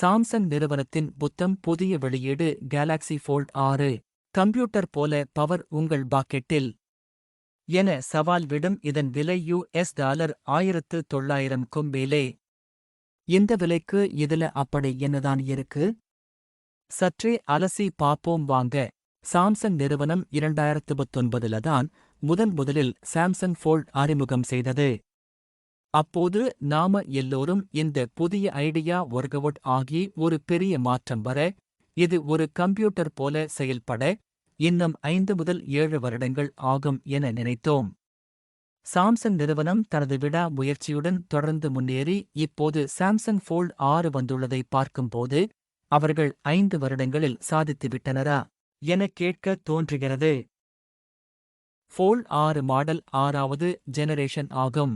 Samsung நிறுவனத்தின் புத்தம் புதிய வெளியீடு கேலாக்ஸி ஃபோல்ட் ஆறு. கம்ப்யூட்டர் போல பவர் உங்கள் பாக்கெட்டில். என சவால் விடும் இதன் விலை யுஎஸ் டாலர் ஆயிரத்து தொள்ளாயிரம் மேலே. இந்த விலைக்கு இதுல அப்படி என்னதான் இருக்கு? சற்றே அலசி பாப்போம் வாங்க. சாம்சங் நிறுவனம் இரண்டாயிரத்து பத்தொன்பதுல தான் முதன் முதலில் சாம்சங் ஃபோல்ட் அறிமுகம் செய்தது. அப்போது நாம எல்லோரும் இந்த புதிய ஐடியா ஒர்கவுட் ஆகி ஒரு பெரிய மாற்றம் வர இது ஒரு கம்ப்யூட்டர் போல செயல்பட இன்னும் ஐந்து முதல் ஏழு வருடங்கள் ஆகும் என நினைத்தோம். சாம்சங் நிறுவனம் தனது விடா முயற்சியுடன் தொடர்ந்து முன்னேறி இப்போது சாம்சங் ஃபோல்ட் ஆறு வந்துள்ளதை பார்க்கும்போது அவர்கள் ஐந்து வருடங்களில் சாதித்துவிட்டனரா என கேட்க தோன்றுகிறது. ஃபோல்ட் ஆறு மாடல் ஆறாவது ஜெனரேஷன் ஆகும்.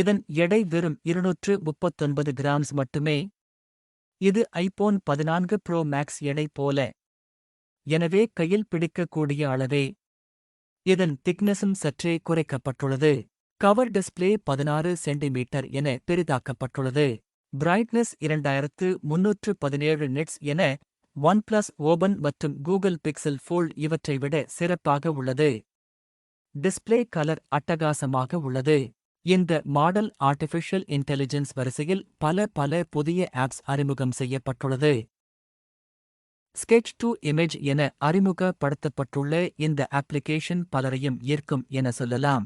இதன் எடை வெறும் இருநூற்று முப்பத்தொன்பது கிராம்ஸ் மட்டுமே. இது ஐபோன் பதினான்கு ப்ரோ மேக்ஸ் எடை போல. எனவே கையில் பிடிக்கக்கூடிய அளவே. இதன் திக்னஸும் சற்றே குறைக்கப்பட்டுள்ளது. கவர் டிஸ்ப்ளே பதினாறு சென்டிமீட்டர் என பெரிதாக்கப்பட்டுள்ளது. பிரைட்னஸ் இரண்டாயிரத்து முன்னூற்று பதினேழு நெட்ஸ் என ஒன் பிளஸ் ஓபன் மற்றும் கூகுள் பிக்சல் ஃபோல்ட் இவற்றை விட சிறப்பாக உள்ளது. டிஸ்ப்ளே கலர் அட்டகாசமாக உள்ளது. இந்த மாடல் ஆர்டிஃபிஷியல் இன்டெலிஜென்ஸ் வரிசையில் பல பல புதிய ஆப்ஸ் அறிமுகம் செய்யப்பட்டுள்ளது. ஸ்கெட்ச் டு இமேஜ் என அறிமுகப்படுத்தப்பட்டுள்ள இந்த அப்ளிகேஷன் பலரையும் ஈர்க்கும் என சொல்லலாம்.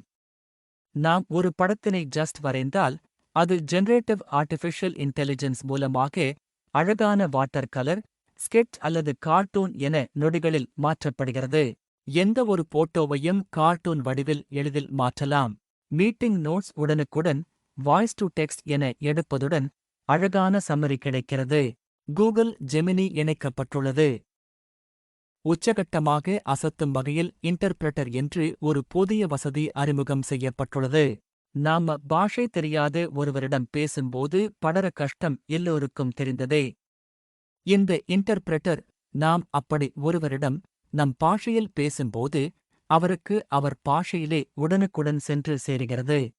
நாம் ஒரு படத்தினை ஜஸ்ட் வரைந்தால் அது ஜெனரேட்டிவ் ஆர்டிஃபிஷியல் இன்டெலிஜென்ஸ் மூலமாக அழகான வாட்டர் கலர் ஸ்கெட்ச் அல்லது கார்ட்டூன் என நொடிகளில் மாற்றப்படுகிறது. எந்த ஒரு போட்டோவையும் கார்ட்டூன் வடிவில் எளிதில் மாற்றலாம். மீட்டிங் நோட்ஸ் உடனுக்குடன் வாய்ஸ் டு டெக்ஸ்ட் என எடுப்பதுடன் அழகான சம்மரி கிடைக்கிறது. கூகுள் ஜெமினி இணைக்கப்பட்டுள்ளது. உச்சகட்டமாக அசத்தும் வகையில் இன்டர்பிரட்டர் என்று ஒரு புதிய வசதி அறிமுகம் செய்யப்பட்டுள்ளது. நாம பாஷை தெரியாத ஒருவரிடம் பேசும்போது படர கஷ்டம் எல்லோருக்கும் தெரிந்ததே. இந்த இன்டர்பிரட்டர் நாம் அப்படி ஒருவரிடம் நம் பாஷையில் பேசும்போது அவருக்கு அவர் பாஷையிலே உடனுக்குடன் சென்று சேருகிறது.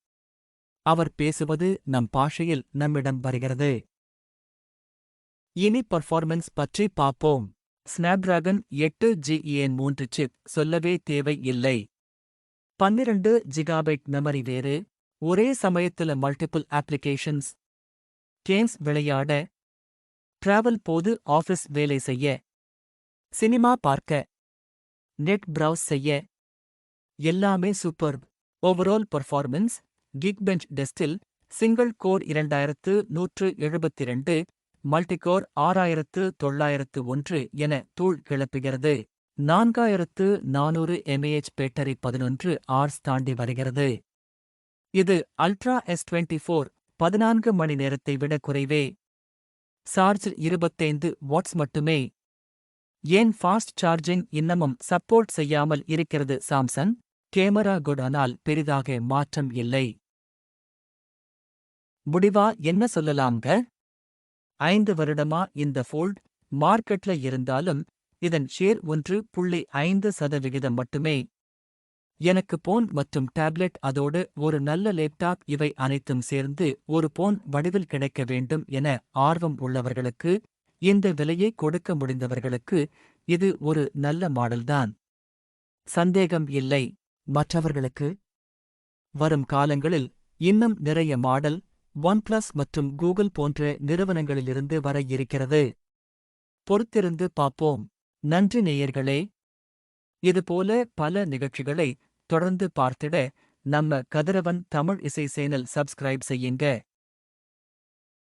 அவர் பேசுவது நம் பாஷையில் நம்மிடம் வருகிறது. இனி பர்ஃபார்மன்ஸ் பற்றி பார்ப்போம். ஸ்னாப்டிராகன் எட்டு ஜிஇஎன் மூன்று சிப் சொல்லவே தேவை இல்லை பன்னிரண்டு ஜிகாபைட் மெமரி வேறு. ஒரே சமயத்துல மல்டிபிள் அப்ளிகேஷன்ஸ் கேம்ஸ் விளையாட. டிராவல் போது ஆஃபீஸ் வேலை செய்ய. சினிமா பார்க்க. நெட் ப்ரௌஸ் செய்ய. எல்லாமே super overall performance Geekbench டெஸ்டில் சிங்கிள் கோர் இரண்டாயிரத்து நூற்று எழுபத்திரண்டு மல்டிகோர் ஆறாயிரத்து தொள்ளாயிரத்து ஒன்று என தூள் கிளப்புகிறது. நான்காயிரத்து நானூறு எம்ஏஎச் பேட்டரி பதினொன்று ஆர்ஸ் தாண்டி வருகிறது. இது அல்ட்ரா எஸ் டுவெண்ட்டி ஃபோர் பதினான்கு மணி நேரத்தை விட குறைவே. சார்ஜ் இருபத்தைந்து வாட்ஸ் மட்டுமே. ஏன் ஃபாஸ்ட் சார்ஜிங் இன்னமும் சப்போர்ட் செய்யாமல் இருக்கிறது சாம்சங் கேமரா குடானால் பெரிதாக மாற்றம் இல்லை. முடிவா என்ன சொல்லலாம்க? ஐந்து வருடமா இந்த ஃபோல்ட் மார்க்கெட்ல இருந்தாலும் இதன் ஷேர் ஒன்று புள்ளி ஐந்து சதவிகிதம் மட்டுமே. எனக்கு போன் மற்றும் டேப்லெட் அதோடு ஒரு நல்ல லேப்டாப் இவை அனைத்தும் சேர்ந்து ஒரு போன் வடிவில் கிடைக்க வேண்டும் என ஆர்வம் உள்ளவர்களுக்கு இந்த விலையை கொடுக்க முடிந்தவர்களுக்கு இது ஒரு நல்ல மாடல்தான். சந்தேகம் இல்லை. மற்றவர்களுக்கு வரும் காலங்களில் இன்னும் நிறைய மாடல் ஒன் பிளஸ் மற்றும் கூகுள் போன்ற நிறுவனங்களிலிருந்து வர இருக்கிறது. பொறுத்திருந்து பார்ப்போம். நன்றி நேயர்களே. இதுபோல பல நிகழ்ச்சிகளை தொடர்ந்து பார்த்திட நம்ம கதிரவன் தமிழ் இசை சேனல் சப்ஸ்கிரைப் செய்யுங்க.